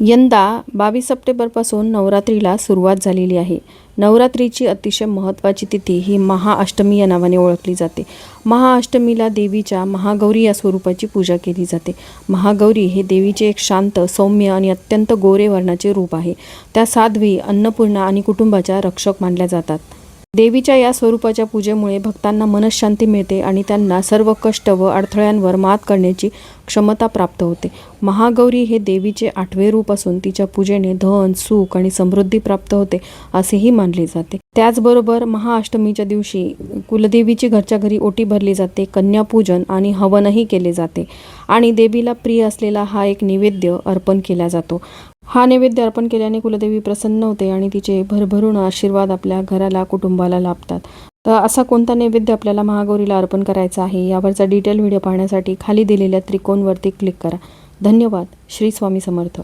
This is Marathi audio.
यंदा बावीस सप्टेंबरपासून नवरात्रीला सुरुवात झालेली आहे. नवरात्रीची अतिशय महत्त्वाची तिथी ही महाअष्टमी या नावाने ओळखली जाते. महाअष्टमीला देवीच्या महागौरी या स्वरूपाची पूजा केली जाते. महागौरी हे देवीचे एक शांत सौम्य आणि अत्यंत गोरे वर्णाचे रूप आहे. त्या साध्वी अन्नपूर्णा आणि कुटुंबाच्या रक्षक मानल्या जातात. देवीच्या या स्वरूपाच्या पूजेमुळे भक्तांना मनशांती मिळते आणि त्यांना सर्व कष्ट व अडथळ्यांवर मात करण्याची क्षमता प्राप्त होते. महागौरी हे देवीचे आठवे रूप असून तिच्या पूजेने धन सुख आणि समृद्धी प्राप्त होते असेही मानले जाते. त्याचबरोबर महाअष्टमीच्या दिवशी कुलदेवीची घरच्या घरी ओटी भरली जाते कन्यापूजन आणि हवनही केले जाते. आणि देवीला प्रिय असलेला हा एक नैवेद्य अर्पण केला जातो. हा नैवेद्य अर्पण केल्याने कुलदेवी प्रसन्न होते आणि तिचे भरभरून आशीर्वाद आपल्या घराला कुटुंबाला लाभतात. तर असा कोणता नैवेद्य आपल्याला महागौरीला अर्पण करायचा आहे यावरचा डिटेल व्हिडिओ पाहण्यासाठी खाली दिलेल्या त्रिकोणवरती क्लिक करा. धन्यवाद. श्री स्वामी समर्थ.